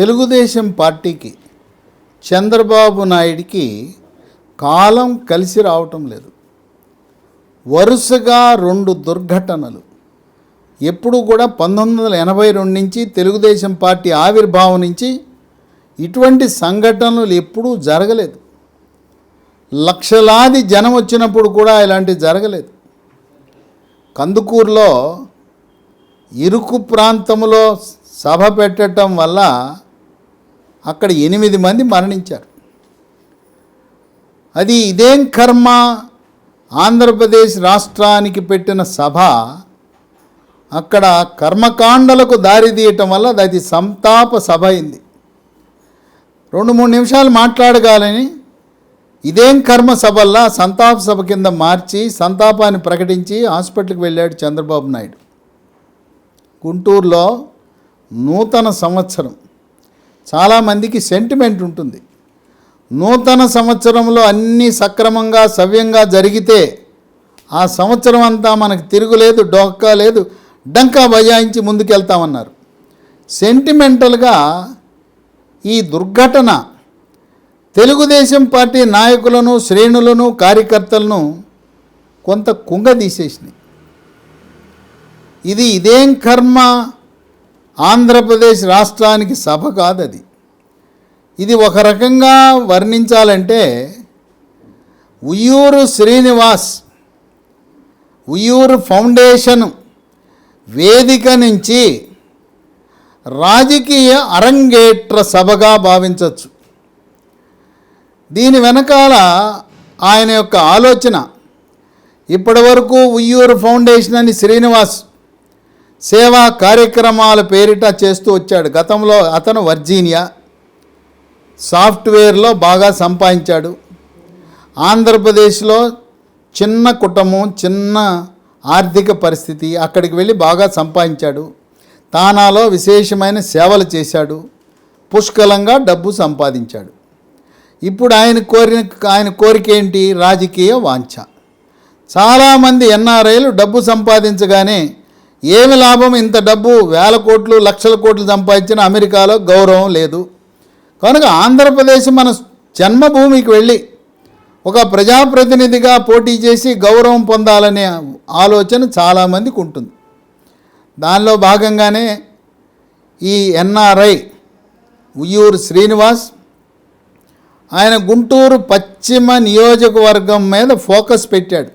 తెలుగుదేశం పార్టీకి చంద్రబాబు నాయుడికి కాలం కలిసి రావటం లేదు. వరుసగా రెండు దుర్ఘటనలు. ఎప్పుడు కూడా పంతొమ్మిది వందల ఎనభై రెండు నుంచి తెలుగుదేశం పార్టీ ఆవిర్భావం నుంచి ఇటువంటి సంఘటనలు ఎప్పుడూ జరగలేదు. లక్షలాది జనం వచ్చినప్పుడు కూడా ఇలాంటివి జరగలేదు. కందుకూరులో ఇరుకు ప్రాంతంలో సభ పెట్టడం వల్ల అక్కడ ఎనిమిది మంది మరణించారు. అది ఇదేం కర్మ? ఆంధ్రప్రదేశ్ రాష్ట్రానికి పెట్టిన సభ అక్కడ కర్మకాండలకు దారి తీయటం వల్ల అది సంతాప సభ అయింది. రెండు మూడు నిమిషాలు మాట్లాడగాలని ఇదేం కర్మ సభల్లా సంతాప సభ కింద మార్చి సంతాపాన్ని ప్రకటించి హాస్పిటల్కి వెళ్ళాడు చంద్రబాబు నాయుడు. గుంటూరులో నూతన సంవత్సరం. చాలామందికి సెంటిమెంట్ ఉంటుంది. నూతన సంవత్సరంలో అన్నీ సక్రమంగా సవ్యంగా జరిగితే ఆ సంవత్సరం అంతా మనకు తిరుగులేదు డొక్కా లేదు డంకా బజాయించి ముందుకెళ్తామన్నారు. సెంటిమెంటల్గా ఈ దుర్ఘటన తెలుగుదేశం పార్టీ నాయకులను శ్రేణులను కార్యకర్తలను కొంత కుంగదీసేసినాయి ఇది ఇదేం కర్మ? ఆంధ్రప్రదేశ్ రాష్ట్రానికి సభ కాదు అది ఇది ఒక రకంగా వర్ణించాలంటే ఉయ్యూరు శ్రీనివాస్ ఉయ్యూరు ఫౌండేషన్ వేదిక నుంచి రాజకీయ అరంగేట్ర సభగా భావించవచ్చు దీని వెనకాల ఆయన యొక్క ఆలోచన ఇప్పటివరకు ఉయ్యూరు ఫౌండేషన్ అని శ్రీనివాస్ సేవా కార్యక్రమాల పేరిట చేస్తూ వచ్చాడు. గతంలో అతను వర్జీనియా సాఫ్ట్వేర్లో బాగా సంపాదించాడు. ఆంధ్రప్రదేశ్లో చిన్న కుటుంబం చిన్న ఆర్థిక పరిస్థితి అక్కడికి వెళ్ళి బాగా సంపాదించాడు. తానాలో విశేషమైన సేవలు చేశాడు. పుష్కలంగా డబ్బు సంపాదించాడు. ఇప్పుడు ఆయన కోరిన ఆయన కోరిక ఏంటి? రాజకీయ వాంఛ. చాలామంది ఎన్ఆర్ఐలు డబ్బు సంపాదించగానే ఏమి లాభం? ఇంత డబ్బు వేల కోట్లు లక్షల కోట్లు సంపాదించిన అమెరికాలో గౌరవం లేదు. కనుక ఆంధ్రప్రదేశ్ మన జన్మభూమికి వెళ్ళి ఒక ప్రజాప్రతినిధిగా పోటీ చేసి గౌరవం పొందాలనే ఆలోచన చాలామందికి ఉంటుంది. దానిలో భాగంగానే ఈ ఎన్ఆర్ఐ ఉయ్యూరు శ్రీనివాస్ ఆయన గుంటూరు పశ్చిమ నియోజకవర్గం మీద ఫోకస్ పెట్టాడు.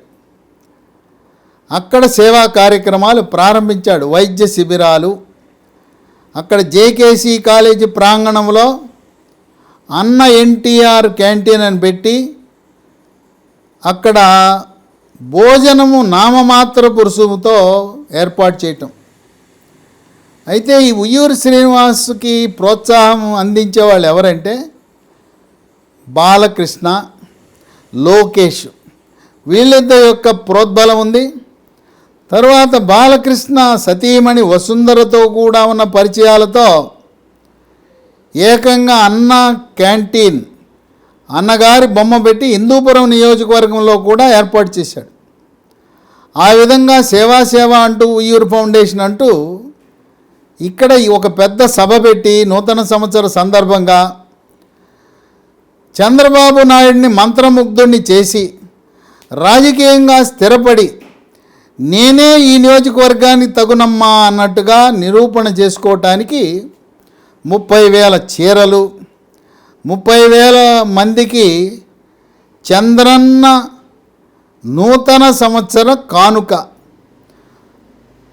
అక్కడ సేవా కార్యక్రమాలు ప్రారంభించాడు. వైద్య శిబిరాలు. అక్కడ జేకేసీ కాలేజీ ప్రాంగణంలో అన్న ఎన్టీఆర్ క్యాంటీన్ అని పెట్టి అక్కడ భోజనము నామమాత్రపు రుసుముతో ఏర్పాటు చేయటం. అయితే ఈ ఉయ్యూరు శ్రీనివాస్కి ప్రోత్సాహం అందించే వాళ్ళు ఎవరంటే బాలకృష్ణ లోకేష్. వీళ్ళిద్దరి యొక్క ప్రోద్బలం ఉంది. తర్వాత బాలకృష్ణ సతీమణి వసుంధరతో కూడా ఉన్న పరిచయాలతో ఏకంగా అన్న క్యాంటీన్ అన్నగారి బొమ్మ పెట్టి హిందూపురం నియోజకవర్గంలో కూడా ఏర్పాటు చేశాడు. ఆ విధంగా సేవా సేవ అంటూ ఉయ్యూరు ఫౌండేషన్ అంటూ ఇక్కడ ఒక పెద్ద సభ పెట్టి నూతన సంవత్సర సందర్భంగా చంద్రబాబు నాయుడిని మంత్రముగ్ధుడిని చేసి రాజకీయంగా స్థిరపడి నేనే ఈ నియోజకవర్గాన్ని తగునమ్మా అన్నట్టుగా నిరూపణ చేసుకోవటానికి ముప్పై వేల చీరలు ముప్పై వేల మందికి చంద్రన్న నూతన సంవత్సర కానుక.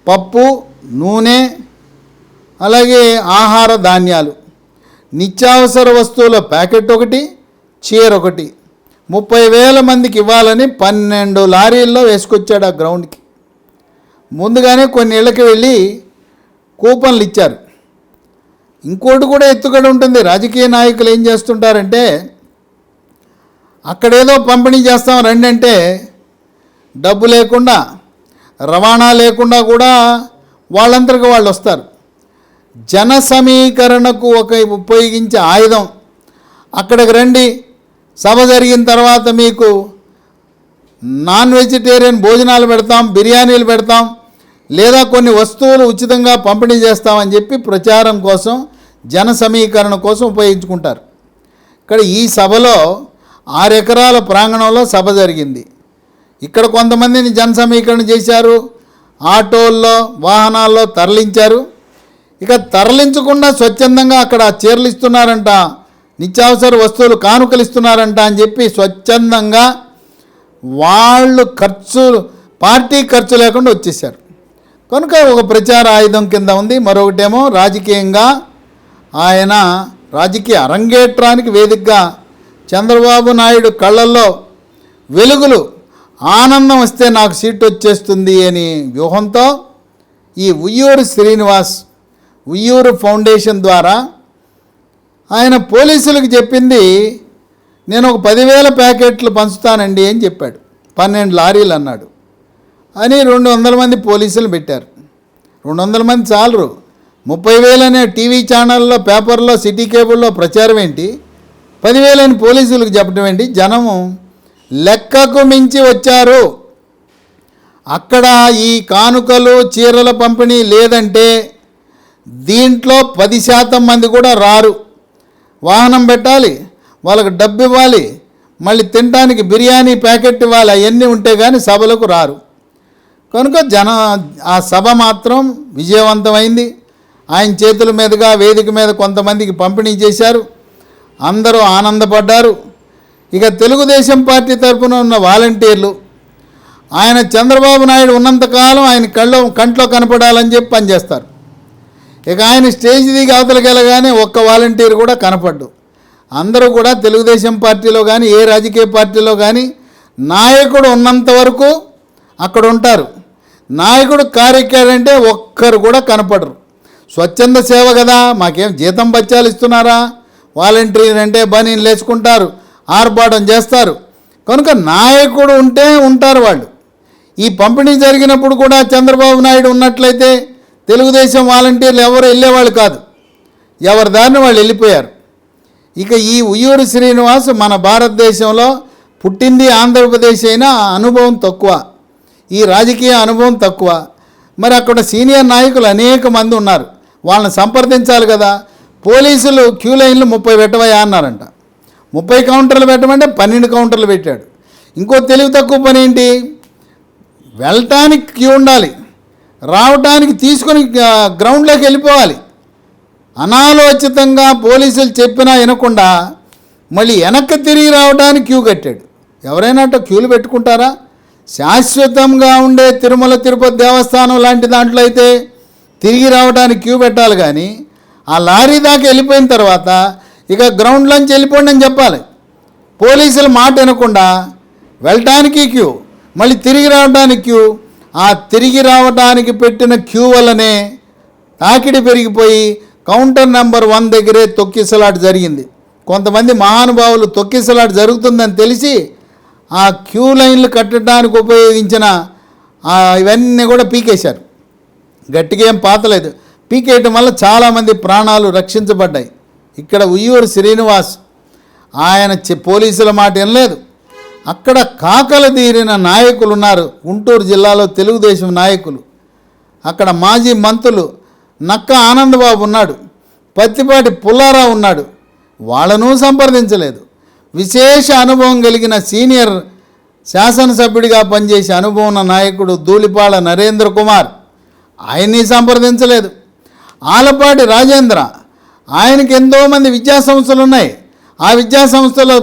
పప్పు నూనె అలాగే ఆహార ధాన్యాలు. నిత్యావసర వస్తువుల ప్యాకెట్ ఒకటి చీర ఒకటి. ముప్పై వేల మందికి ఇవ్వాలని పన్నెండు లారీల్లో వేసుకొచ్చాడు ఆ గ్రౌండ్కి. ముందుగానే కొన్ని ఇళ్ళకి వెళ్ళి కూపన్లు ఇచ్చారు. ఇంకోటి కూడా ఎత్తుగడ ఉంటుంది. రాజకీయ నాయకులు ఏం చేస్తుంటారంటే అక్కడేదో పంపిణీ చేస్తాం రండి అంటే డబ్బు లేకుండా రవాణా లేకుండా కూడా వాళ్ళంతరికి వాళ్ళు వస్తారు. జన సమీకరణకు ఒక ఉపయోగించే ఆయుధం. అక్కడికి రండి. సభ జరిగిన తర్వాత మీకు నాన్ వెజిటేరియన్ భోజనాలు పెడతాం బిర్యానీలు పెడతాం లేదా కొన్ని వస్తువులు ఉచితంగా పంపిణీ చేస్తామని చెప్పి ప్రచారం కోసం జన సమీకరణ కోసం ఉపయోగించుకుంటారు. ఇక్కడ ఈ సభలో ఆరు ఎకరాల ప్రాంగణంలో సభ జరిగింది. ఇక్కడ కొంతమందిని జన సమీకరణ చేశారు ఆటోల్లో వాహనాల్లో తరలించారు. ఇక తరలించకుండా స్వచ్ఛందంగా అక్కడ చీరలు ఇస్తున్నారంట నిత్యావసర వస్తువులు కానుకలు ఇస్తున్నారంట అని చెప్పి స్వచ్ఛందంగా వాళ్ళు ఖర్చు పార్టీ ఖర్చు లేకుండా వచ్చేసారు కనుక ఒక ప్రచార ఆయుధం కింద ఉంది. మరొకటేమో రాజకీయంగా ఆయన రాజకీయ అరంగేట్రానికి వేదికగా చంద్రబాబు నాయుడు కళ్ళల్లో వెలుగులు ఆనందం వస్తే నాకు సీట్ వచ్చేస్తుంది అని వ్యూహంతో ఈ ఉయ్యూరు శ్రీనివాస్ ఉయ్యూరు ఫౌండేషన్ ద్వారా ఆయన పోలీసులకు చెప్పింది నేను ఒక పదివేల ప్యాకెట్లు పంచుతానండి అని చెప్పాడు. పన్నెండు లారీలు అన్నాడు. అని రెండు వందల మంది పోలీసులు పెట్టారు. రెండు వందల మంది చాలరు. ముప్పై వేలనే టీవీ ఛానల్లో పేపర్లో సిటీ కేబుల్లో ప్రచారం ఏంటి? పదివేలని పోలీసులకు చెప్పడం ఏంటి? జనము లెక్కకు మించి వచ్చారు. అక్కడ ఈ కానుకలు చీరల పంపిణీ లేదంటే దీంట్లో పది శాతం మంది కూడా రారు. వాహనం పెట్టాలి వాళ్ళకి డబ్బు ఇవ్వాలి మళ్ళీ తినడానికి బిర్యానీ ప్యాకెట్ ఇవ్వాలి అవన్నీ ఉంటే కానీ సభలకు రారు. కనుక జన ఆ సభ మాత్రం విజయవంతమైంది. ఆయన చేతుల మీదుగా వేదిక మీద కొంతమందికి పంపిణీ చేశారు. అందరూ ఆనందపడ్డారు. ఇక తెలుగుదేశం పార్టీ తరఫున ఉన్న వాలంటీర్లు ఆయన చంద్రబాబు నాయుడు ఉన్నంతకాలం ఆయన కళ్ళ కంట్లో కనపడాలని చెప్పి పనిచేస్తారు. ఇక ఆయన స్టేజ్ దిగి అవతలకెళ్ళగానే ఒక్క వాలంటీర్ కూడా కనపడ్డు. అందరూ కూడా తెలుగుదేశం పార్టీలో కానీ ఏ రాజకీయ పార్టీలో కానీ నాయకుడు ఉన్నంత వరకు అక్కడ ఉంటారు. నాయకుడు కార్యక్రమంటే ఒక్కరు కూడా కనపడరు. స్వచ్ఛంద సేవ కదా మాకేం జీతం బత్యాలు ఇస్తున్నారా? వాలంటీర్ అంటే బనీని లేచుకుంటారు ఆర్భాటం చేస్తారు. కనుక నాయకుడు ఉంటే ఉంటారు వాళ్ళు. ఈ పంపిణీ జరిగినప్పుడు కూడా చంద్రబాబు నాయుడు ఉన్నట్లయితే తెలుగుదేశం వాలంటీర్లు ఎవరు వెళ్ళేవాళ్ళు కాదు. ఎవరి దారిని వాళ్ళు వెళ్ళిపోయారు. ఇక ఈ ఉయ్యూరు శ్రీనివాస్ మన భారతదేశంలో పుట్టింది ఆంధ్రప్రదేశ్ అయినా ఆ అనుభవం తక్కువ. ఈ రాజకీయ అనుభవం తక్కువ. మరి అక్కడ సీనియర్ నాయకులు అనేక మంది ఉన్నారు. వాళ్ళని సంప్రదించాలి కదా. పోలీసులు క్యూ లైన్లు ముప్పై పెట్టవయా అన్నారంట. ముప్పై కౌంటర్లు పెట్టమంటే పన్నెండు కౌంటర్లు పెట్టాడు. ఇంకో తెలివి తక్కువ పని ఏంటి? వెళ్ళటానికి క్యూ ఉండాలి. రావటానికి తీసుకొని గ్రౌండ్లోకి వెళ్ళిపోవాలి. అనాలోచితంగా పోలీసులు చెప్పినా వినకుండా మళ్ళీ వెనక్కి తిరిగి రావడానికి క్యూ కట్టాడు. ఎవరైనా అట్ట క్యూలు పెట్టుకుంటారా? శాశ్వతంగా ఉండే తిరుమల తిరుపతి దేవస్థానం లాంటి దాంట్లో అయితే తిరిగి రావడానికి క్యూ పెట్టాలి కానీ ఆ లారీ దాకా వెళ్ళిపోయిన తర్వాత ఇక గ్రౌండ్లోంచి వెళ్ళిపోండి అని చెప్పాలి. పోలీసులు మాట వినకుండా వెళ్ళటానికి క్యూ మళ్ళీ తిరిగి రావడానికి క్యూ ఆ తిరిగి రావడానికి పెట్టిన క్యూ వల్లనే తాకిడి పెరిగిపోయి కౌంటర్ నెంబర్ వన్ దగ్గరే తొక్కిసలాట జరిగింది. కొంతమంది మహానుభావులు తొక్కిసలాట జరుగుతుందని తెలిసి ఆ క్యూ లైన్లు కట్టడానికి ఉపయోగించిన ఇవన్నీ కూడా పీకేశారు. గట్టిగా ఏం పాతలేదు. పీకేయటం వల్ల చాలామంది ప్రాణాలు రక్షించబడ్డాయి. ఇక్కడ ఉయ్యూరు శ్రీనివాస్ ఆయన చె- పోలీసుల మాట ఏం లేదు అక్కడ కాకలు తీరిన నాయకులు ఉన్నారు గుంటూరు జిల్లాలో తెలుగుదేశం నాయకులు. అక్కడ మాజీ మంత్రులు నక్క ఆనందబాబు ఉన్నాడు. పత్తిపాటి పుల్లారావు ఉన్నాడు. వాళ్ళను సంప్రదించలేదు. విశేష అనుభవం కలిగిన సీనియర్ శాసనసభ్యుడిగా పనిచేసే అనుభవం ఉన్న నాయకుడు ధూళిపాళ నరేంద్ర కుమార్ ఆయన్ని సంప్రదించలేదు. ఆలపాటి రాజేంద్ర ఆయనకి ఎంతోమంది విద్యా సంస్థలు ఉన్నాయి. ఆ విద్యా సంస్థలో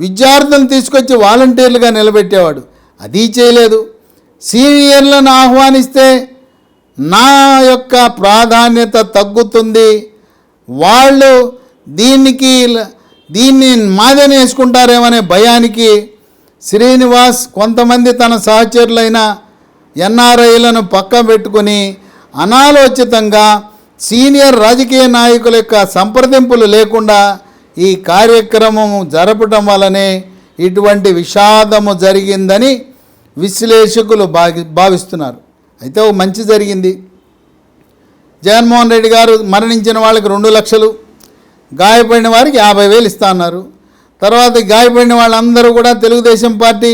విద్యార్థులను తీసుకొచ్చి వాలంటీర్లుగా నిలబెట్టేవాడు. అది చేయలేదు. సీనియర్లను ఆహ్వానిస్తే నా యొక్క ప్రాధాన్యత తగ్గుతుంది. వాళ్ళు దీనికి దీన్ని మాదని వేసుకుంటారేమనే భయానికి శ్రీనివాస్ కొంతమంది తన సహచరులైన ఎన్ఆర్ఐలను పక్కన పెట్టుకుని అనాలోచితంగా సీనియర్ రాజకీయ నాయకుల యొక్క సంప్రదింపులు లేకుండా ఈ కార్యక్రమం జరపటం వల్లనే ఇటువంటి విషాదము జరిగిందని విశ్లేషకులు భావి భావిస్తున్నారు. అయితే ఓ మంచి జరిగింది. జగన్మోహన్ రెడ్డి గారు మరణించిన వాళ్ళకి రెండు లక్షలు. గాయపడిన వారికి యాభై వేలు ఇస్తా అన్నారు. తర్వాత గాయపడిన వాళ్ళందరూ కూడా తెలుగుదేశం పార్టీ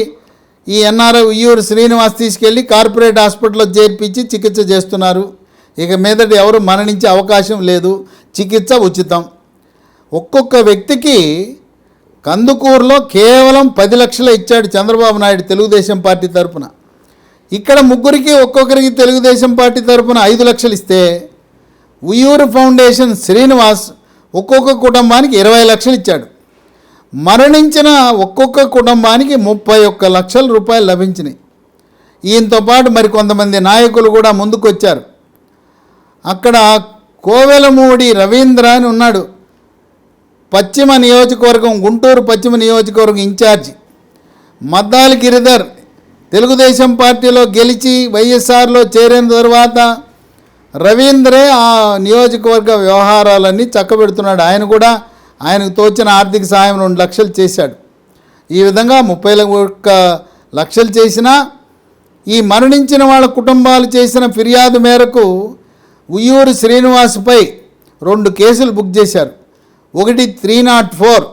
ఈ ఎన్ఆర్ఐ ఉయ్యూరు శ్రీనివాస్ తీసుకెళ్ళి కార్పొరేట్ హాస్పిటల్లో చేర్పించి చికిత్స చేస్తున్నారు. ఇక మీదట ఎవరు మరణించే అవకాశం లేదు. చికిత్స ఉచితం. ఒక్కొక్క వ్యక్తికి కందుకూరులో కేవలం పది లక్షలు ఇచ్చాడు చంద్రబాబు నాయుడు తెలుగుదేశం పార్టీ తరపున. ఇక్కడ ముగ్గురికి ఒక్కొక్కరికి తెలుగుదేశం పార్టీ తరపున ఐదు లక్షలు ఇస్తే ఉయ్యూరు ఫౌండేషన్ శ్రీనివాస్ ఒక్కొక్క కుటుంబానికి ఇరవై లక్షలు ఇచ్చాడు. మరణించిన ఒక్కొక్క కుటుంబానికి ముప్పై ఒక్క లక్షల రూపాయలు లభించినాయి. ఈయనతో పాటు మరి కొంతమంది నాయకులు కూడా ముందుకొచ్చారు. అక్కడ కోవెలమూడి రవీంద్ర అని ఉన్నాడు. పశ్చిమ నియోజకవర్గం గుంటూరు పశ్చిమ నియోజకవర్గం ఇన్ఛార్జి. మద్దాలి గిరిధర్ తెలుగుదేశం పార్టీలో గెలిచి వైఎస్ఆర్లో చేరిన తర్వాత రవీంద్రే ఆ నియోజకవర్గ వ్యవహారాలన్నీ చక్కబెడుతున్నాడు. ఆయన కూడా ఆయనకు తోచిన ఆర్థిక సాయం రెండు లక్షలు చేశాడు. ఈ విధంగా ముప్పై ఒక్క లక్షలు చేసినా ఈ మరణించిన వాళ్ళ కుటుంబాలు చేసిన ఫిర్యాదు మేరకు ఉయ్యూరు శ్రీనివాస్పై రెండు కేసులు బుక్ చేశారు. ఒకటి త్రీ నాట్ ఫోర్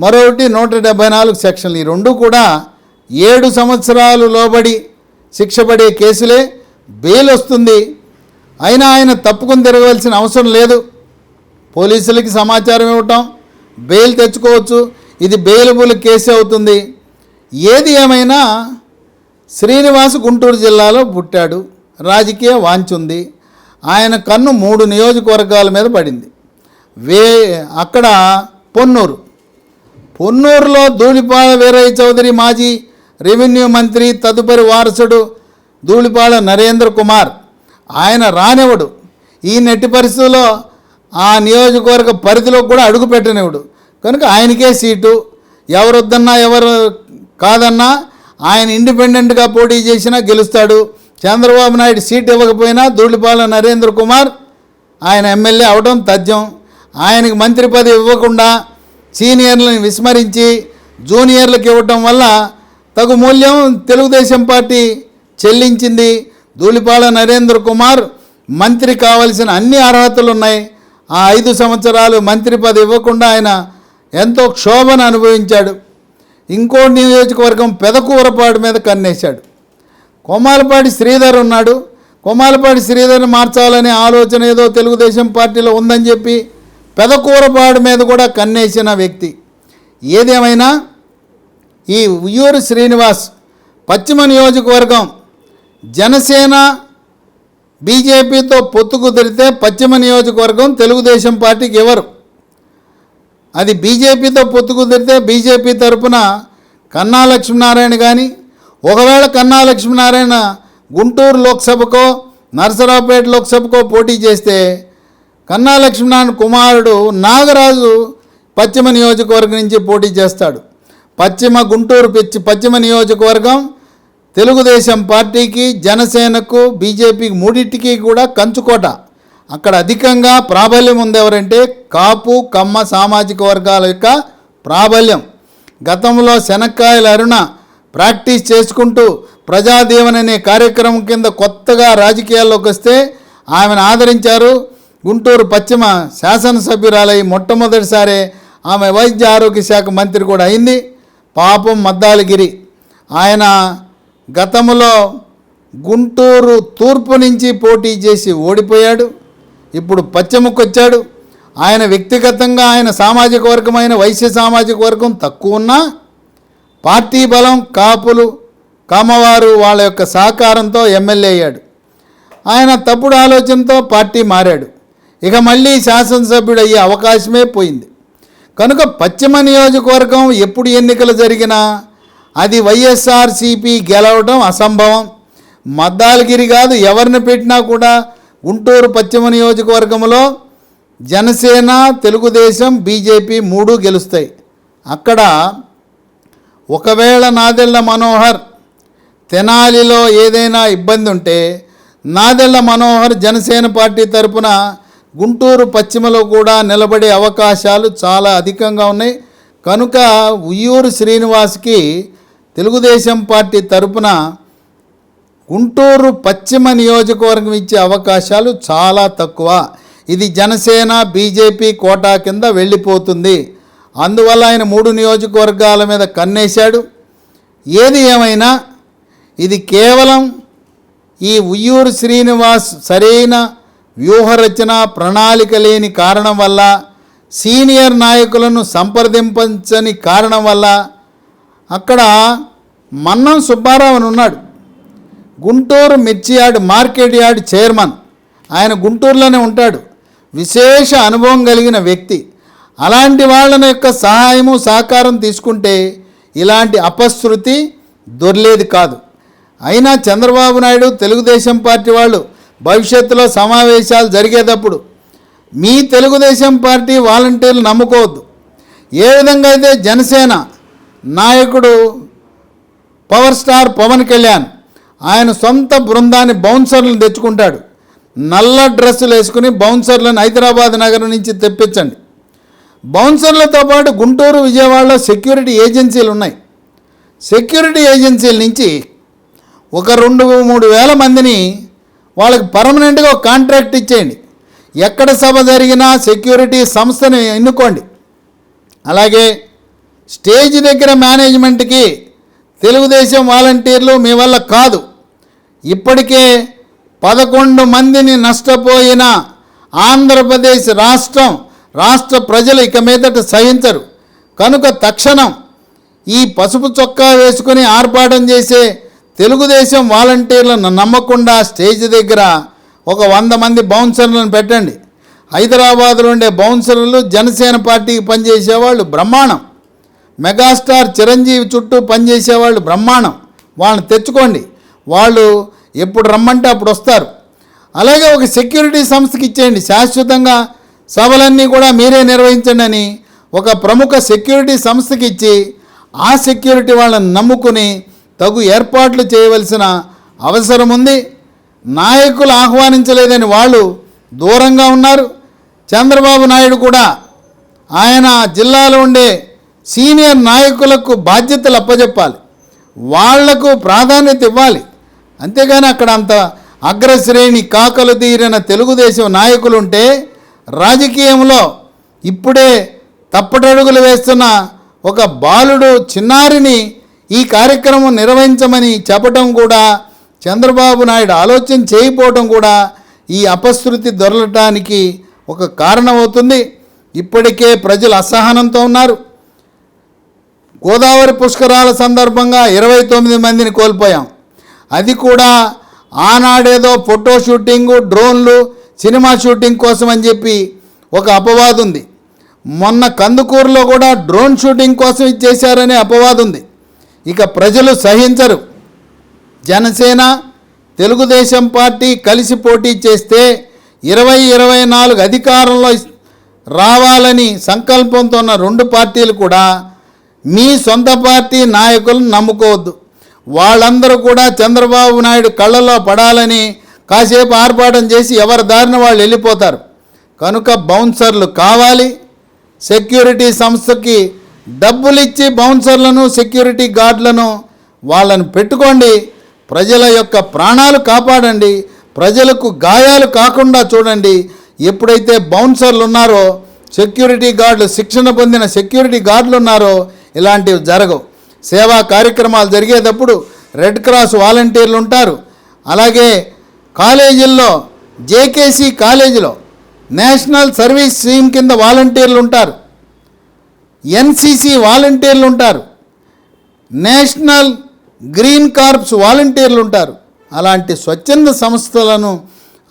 మరొకటి నూట డెబ్బై నాలుగు సెక్షన్లు. ఈ రెండు కూడా ఏడు సంవత్సరాలు లోబడి శిక్షపడే కేసులే. బెయిల్ వస్తుంది. అయినా ఆయన తప్పుకొని తిరగవలసిన అవసరం లేదు. పోలీసులకి సమాచారం ఇవ్వటం బెయిల్ తెచ్చుకోవచ్చు. ఇది బెయిలబుల్ కేసు అవుతుంది. ఏది ఏమైనా శ్రీనివాస్ గుంటూరు జిల్లాలో పుట్టాడు. రాజకీయ వాంచుంది ఆయన కన్ను మూడు నియోజకవర్గాల మీద పడింది. వే అక్కడ పొన్నూరు. పొన్నూరులో ధూళిపాల వీరయ్య చౌదరి మాజీ రెవెన్యూ మంత్రి తదుపరి వారసుడు ధూళిపాల నరేంద్ర కుమార్. ఆయన రానివ్వడు. ఈ నెట్టి పరిస్థితుల్లో ఆ నియోజకవర్గ పరిధిలో కూడా అడుగు పెట్టనివ్వడు. కనుక ఆయనకే సీటు. ఎవరు వద్దన్నా ఎవరు కాదన్నా ఆయన ఇండిపెండెంట్గా పోటీ చేసినా గెలుస్తాడు. చంద్రబాబు నాయుడు సీట్ ఇవ్వకపోయినా ధూళిపాల నరేంద్ర కుమార్ ఆయన ఎమ్మెల్యే అవడం తథ్యం. ఆయనకి మంత్రి పదవి ఇవ్వకుండా సీనియర్లను విస్మరించి జూనియర్లకు ఇవ్వటం వల్ల తగు మూల్యం తెలుగుదేశం పార్టీ చెల్లించింది. ధూళిపాల నరేంద్ర కుమార్ మంత్రి కావలసిన అన్ని అర్హతలు ఉన్నాయి. ఆ ఐదు సంవత్సరాలు మంత్రి పదవి ఇవ్వకుండా ఆయన ఎంతో క్షోభను అనుభవించాడు. ఇంకో నియోజకవర్గం పెదకూరపాడు మీద కన్నేశాడు. కొమాలపాటి శ్రీధర్ ఉన్నాడు. కొమాలపాటి శ్రీధర్ని మార్చాలనే ఆలోచన ఏదో తెలుగుదేశం పార్టీలో ఉందని చెప్పి పెదకూరపాడు మీద కూడా కన్నేసిన వ్యక్తి. ఏదేమైనా ఈ ఉయ్యూరు శ్రీనివాస్ పశ్చిమ నియోజకవర్గం జనసేన బీజేపీతో పొత్తు కుదిరితే పశ్చిమ నియోజకవర్గం తెలుగుదేశం పార్టీకి ఎవరు? అది బీజేపీతో పొత్తు కుదిరితే బీజేపీ తరపున కన్నా లక్ష్మీనారాయణ కానీ ఒకవేళ కన్నా లక్ష్మీనారాయణ గుంటూరు లోక్సభకో నరసరావుపేట లోక్సభకో పోటీ చేస్తే కన్నా లక్ష్మీనారాయణ కుమారుడు నాగరాజు పశ్చిమ నియోజకవర్గం నుంచి పోటీ చేస్తాడు. పశ్చిమ గుంటూరు పిచ్చి పశ్చిమ నియోజకవర్గం తెలుగుదేశం పార్టీకి జనసేనకు బీజేపీకి మూడింటికి కూడా కంచుకోట. అక్కడ అధికంగా ప్రాబల్యం ఉంది ఎవరంటే కాపు కమ్మ సామాజిక వర్గాల యొక్క ప్రాబల్యం. గతంలో శనక్కాయల అరుణ ప్రాక్టీస్ చేసుకుంటూ ప్రజాదీవన అనే కార్యక్రమం కింద కొత్తగా రాజకీయాల్లోకి వస్తే ఆమెను ఆదరించారు. గుంటూరు పశ్చిమ శాసనసభ్యురాలై మొట్టమొదటిసారి ఆమె వైద్య ఆరోగ్య శాఖ మంత్రి కూడా అయింది. పాపం మద్దాలగిరి. ఆయన గతంలో గుంటూరు తూర్పు నుంచి పోటీ చేసి ఓడిపోయాడు. ఇప్పుడు పశ్చిమకొచ్చాడు. ఆయన వ్యక్తిగతంగా ఆయన సామాజిక వర్గమైన వైశ్య సామాజిక వర్గం తక్కువ ఉన్నా పార్టీ బలం కాపులు కామవారు వాళ్ళ యొక్క సహకారంతో ఎమ్మెల్యే అయ్యాడు. ఆయన తప్పుడు ఆలోచనతో పార్టీ మారాడు. ఇక మళ్ళీ శాసనసభ్యుడు అయ్యే అవకాశమే పోయింది. కనుక పశ్చిమ నియోజకవర్గం ఎప్పుడు ఎన్నికలు జరిగినా అది వైఎస్ఆర్సీపీ గెలవడం అసంభవం. మద్దాలగిరి కాదు ఎవరిని పెట్టినా కూడా గుంటూరు పశ్చిమ నియోజకవర్గంలో జనసేన తెలుగుదేశం బీజేపీ మూడు గెలుస్తాయి. అక్కడ ఒకవేళ నాదెళ్ళ మనోహర్ తెనాలిలో ఏదైనా ఇబ్బంది ఉంటే నాదెళ్ళ మనోహర్ జనసేన పార్టీ తరపున గుంటూరు పశ్చిమలో కూడా నిలబడే అవకాశాలు చాలా అధికంగా ఉన్నాయి. కనుక ఉయ్యూరు శ్రీనివాస్కి తెలుగుదేశం పార్టీ తరపున గుంటూరు పశ్చిమ నియోజకవర్గం ఇచ్చే అవకాశాలు చాలా తక్కువ. ఇది జనసేన బీజేపీ కోటా కింద వెళ్ళిపోతుంది. అందువల్ల ఆయన మూడు నియోజకవర్గాల మీద కన్నేశాడు. ఏది ఏమైనా ఇది కేవలం ఈ ఉయ్యూరు శ్రీనివాస్ సరైన వ్యూహరచన ప్రణాళిక లేని కారణం వల్ల సీనియర్ నాయకులను సంప్రదింపని కారణం వల్ల అక్కడ మన్నం సుబ్బారావు అని ఉన్నాడు. గుంటూరు మిర్చి యార్డ్ మార్కెట్ యార్డ్ చైర్మన్. ఆయన గుంటూరులోనే ఉంటాడు. విశేష అనుభవం కలిగిన వ్యక్తి. అలాంటి వాళ్ళని యొక్క సహాయము సహకారం తీసుకుంటే ఇలాంటి అపశృతి దొర్లేదు కాదు. అయినా చంద్రబాబు నాయుడు తెలుగుదేశం పార్టీ వాళ్ళు భవిష్యత్తులో సమావేశాలు జరిగేటప్పుడు మీ తెలుగుదేశం పార్టీ వాలంటీర్లు నమ్ముకోవద్దు. ఏ విధంగా అయితే జనసేన నాయకుడు పవర్ స్టార్ పవన్ కళ్యాణ్. ఆయన సొంత బృందాన్ని బౌన్సర్లను తెచ్చుకుంటాడు. నల్ల డ్రెస్సులు వేసుకుని బౌన్సర్లను హైదరాబాద్ నగరం నుంచి తెప్పించండి. బౌన్సర్లతో పాటు గుంటూరు విజయవాడలో సెక్యూరిటీ ఏజెన్సీలు ఉన్నాయి. సెక్యూరిటీ ఏజెన్సీల నుంచి ఒక రెండు మూడు వేల మందిని వాళ్ళకి పర్మనెంట్గా ఒక కాంట్రాక్ట్ ఇచ్చేయండి. ఎక్కడ సభ జరిగినా సెక్యూరిటీ సంస్థని ఎన్నుకోండి. అలాగే స్టేజ్ దగ్గర మేనేజ్మెంట్కి తెలుగుదేశం వాలంటీర్లు మీ వల్ల కాదు. ఇప్పటికే పదకొండు మందిని నష్టపోయిన ఆంధ్రప్రదేశ్ రాష్ట్రం రాష్ట్ర ప్రజలు ఇక మీదట సహించరు. కనుక తక్షణం ఈ పసుపు చొక్కా వేసుకుని ఆర్పాటం చేసే తెలుగుదేశం వాలంటీర్లను నమ్మకుండా స్టేజ్ దగ్గర ఒక వంద మంది బౌన్సర్లను పెట్టండి. హైదరాబాద్లో ఉండే బౌన్సర్లు జనసేన పార్టీకి పనిచేసేవాళ్ళు బ్రహ్మాండం. మెగాస్టార్ చిరంజీవి చుట్టూ పనిచేసేవాళ్ళు బ్రహ్మాండం. వాళ్ళని తెచ్చుకోండి. వాళ్ళు ఎప్పుడు రమ్మంటే అప్పుడు వస్తారు. అలాగే ఒక సెక్యూరిటీ సంస్థకి ఇచ్చేయండి. శాశ్వతంగా సభలన్నీ కూడా మీరే నిర్వహించండి అని ఒక ప్రముఖ సెక్యూరిటీ సంస్థకి ఇచ్చి ఆ సెక్యూరిటీ వాళ్ళని నమ్ముకుని తగు ఏర్పాట్లు చేయవలసిన అవసరం ఉంది. నాయకులు ఆహ్వానించలేదని వాళ్ళు దూరంగా ఉన్నారు. చంద్రబాబు నాయుడు కూడా ఆయన జిల్లాలో ఉండే సీనియర్ నాయకులకు బాధ్యతలు అప్పజెప్పాలి. వాళ్ళకు ప్రాధాన్యత ఇవ్వాలి. అంతేగాని అక్కడ అంత అగ్రశ్రేణి కాకలు తీరిన తెలుగుదేశం నాయకులు ఉంటే రాజకీయంలో ఇప్పుడే తప్పటడుగులు వేస్తున్న ఒక బాలుడు చిన్నారిని ఈ కార్యక్రమం నిర్వహించమని చెప్పడం కూడా చంద్రబాబు నాయుడు ఆలోచన చేయకపోవడం కూడా ఈ అపశృతి దొరలటానికి ఒక కారణమవుతుంది. ఇప్పటికే ప్రజలు అసహనంతో ఉన్నారు. గోదావరి పుష్కరాల సందర్భంగా ఇరవై తొమ్మిది మందిని కోల్పోయాం. అది కూడా ఆనాడేదో ఫోటో షూటింగు డ్రోన్లు సినిమా షూటింగ్ కోసం అని చెప్పి ఒక అపవాదు ఉంది. మొన్న కందుకూరులో కూడా డ్రోన్ షూటింగ్ కోసం ఇచ్చేశారనే అపవాదు ఉంది. ఇక ప్రజలు సహించరు. జనసేన తెలుగుదేశం పార్టీ కలిసి పోటీ చేస్తే ఇరవై ఇరవై నాలుగు అధికారంలో రావాలని సంకల్పంతో ఉన్న రెండు పార్టీలు కూడా మీ సొంత పార్టీ నాయకులను నమ్ముకోవద్దు. వాళ్ళందరూ కూడా చంద్రబాబు నాయుడు కళ్ళలో పడాలని కాసేపు ఆర్పాటం చేసి ఎవరి దారిన వాళ్ళు వెళ్ళిపోతారు. కనుక బౌన్సర్లు కావాలి. సెక్యూరిటీ సంస్థకి డబ్బులు ఇచ్చి బౌన్సర్లను సెక్యూరిటీ గార్డులను వాళ్ళను పెట్టుకోండి. ప్రజల యొక్క ప్రాణాలు కాపాడండి. ప్రజలకు గాయాలు కాకుండా చూడండి. ఎప్పుడైతే బౌన్సర్లు ఉన్నారో సెక్యూరిటీ గార్డులు శిక్షణ పొందిన సెక్యూరిటీ గార్డులు ఉన్నారో ఇలాంటివి జరగవు. సేవా కార్యక్రమాలు జరిగేటప్పుడు రెడ్ క్రాస్ వాలంటీర్లు ఉంటారు. అలాగే కాలేజీల్లో జేకేసీ కాలేజీలో నేషనల్ సర్వీస్ స్కీమ్ కింద వాలంటీర్లు ఉంటారు. ఎన్సీసీ వాలంటీర్లు ఉంటారు. నేషనల్ గ్రీన్ కార్ప్స్ వాలంటీర్లు ఉంటారు. అలాంటి స్వచ్ఛంద సంస్థలను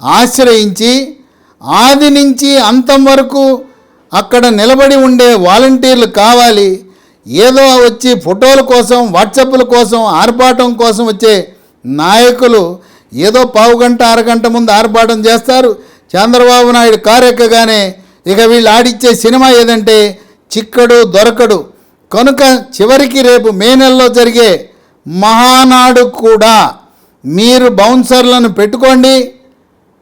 ఆశ్రయించి ఆది నుంచి అంతం వరకు అక్కడ నిలబడి ఉండే వాలంటీర్లు కావాలి. ఏదో వచ్చి ఫోటోల కోసం వాట్సాప్ల కోసం ఆర్భాటం కోసం వచ్చే నాయకులు ఏదో పావు గంట అరగంట ముందు ఆర్భాటం చేస్తారు. చంద్రబాబు నాయుడు కారెక్కగానే ఇక వీళ్ళు ఆడిచ్చే సినిమా ఏదంటే చిక్కడు దొరకడు. కనుక చివరికి రేపు మే నెలలో జరిగే మహానాడు కూడా మీరు బౌన్సర్లను పెట్టుకోండి.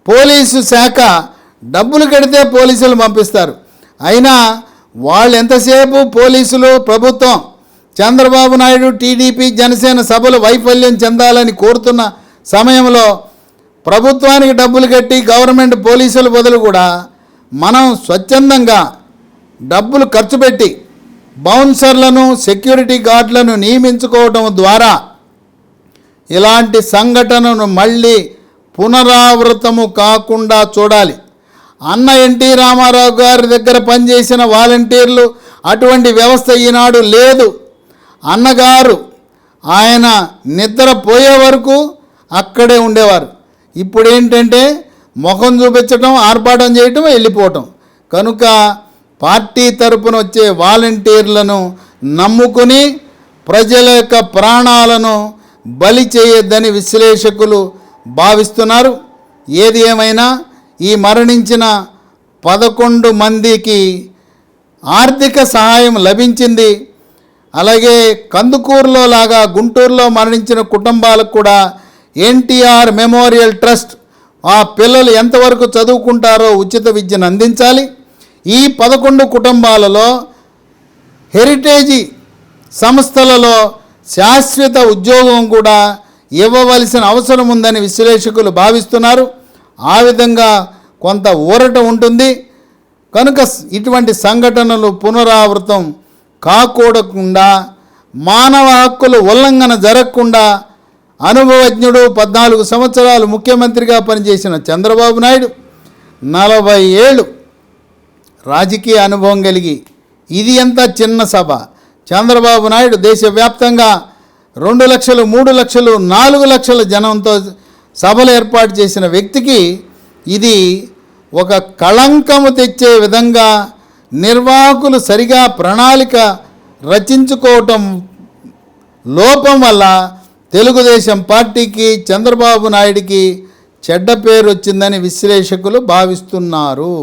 పోలీసు శాఖ డబ్బులు కడితే పోలీసులు పంపిస్తారు. అయినా వాళ్ళు ఎంతసేపు పోలీసులు ప్రభుత్వం చంద్రబాబు నాయుడు టీడీపీ జనసేన సభలు వైఫల్యం చెందాలని కోరుతున్న సమయంలో ప్రభుత్వానికి డబ్బులు కట్టి గవర్నమెంట్ పోలీసుల బదులు కూడా మనం స్వచ్ఛందంగా డబ్బులు ఖర్చు పెట్టి బౌన్సర్లను సెక్యూరిటీ గార్డులను నియమించుకోవటం ద్వారా ఇలాంటి సంఘటనను మళ్ళీ పునరావృతము కాకుండా చూడాలి. అన్న ఎన్టీ రామారావు గారి దగ్గర పనిచేసిన వాలంటీర్లు అటువంటి వ్యవస్థ ఈనాడు లేదు. అన్నగారు ఆయన నిద్రపోయే వరకు అక్కడే ఉండేవారు. ఇప్పుడు ఏంటంటే ముఖం చూపించటం ఆర్భాటం చేయటం వెళ్ళిపోవటం. కనుక పార్టీ తరపున వచ్చే వాలంటీర్లను నమ్ముకుని ప్రజల యొక్క ప్రాణాలను బలి చేయొద్దని విశ్లేషకులు భావిస్తున్నారు. ఏది ఏమైనా ఈ మరణించిన పదకొండు మందికి ఆర్థిక సహాయం లభించింది. అలాగే కందుకూరులో లాగా గుంటూరులో మరణించిన కుటుంబాలకు కూడా ఎన్టీఆర్ మెమోరియల్ ట్రస్ట్ ఆ పిల్లలు ఎంతవరకు చదువుకుంటారో ఉచిత విద్యను అందించాలి. ఈ పదకొండు కుటుంబాలలో హెరిటేజీ సంస్థలలో శాశ్వత ఉద్యోగం కూడా ఇవ్వవలసిన అవసరం ఉందని విశ్లేషకులు భావిస్తున్నారు. ఆ విధంగా కొంత ఊరట ఉంటుంది. కనుక ఇటువంటి సంఘటనలు పునరావృతం కాకూడకుండా మానవ హక్కుల ఉల్లంఘన జరగకుండా అనుభవజ్ఞుడు పద్నాలుగు సంవత్సరాలు ముఖ్యమంత్రిగా పనిచేసిన చంద్రబాబు నాయుడు నలభై ఏళ్ళు రాజకీయ అనుభవం కలిగి ఇది ఎంత చిన్న సభ. చంద్రబాబు నాయుడు దేశవ్యాప్తంగా రెండు లక్షలు మూడు లక్షలు నాలుగు లక్షల జనంతో సభలు ఏర్పాటు చేసిన వ్యక్తికి ఇది ఒక కళంకము తెచ్చే విధంగా నిర్వాహకులు సరిగా ప్రణాళిక రచించుకోవటం లోపం వల్ల తెలుగుదేశం పార్టీకి చంద్రబాబు నాయుడికి చెడ్డ పేరు వచ్చిందని విశ్లేషకులు భావిస్తున్నారు.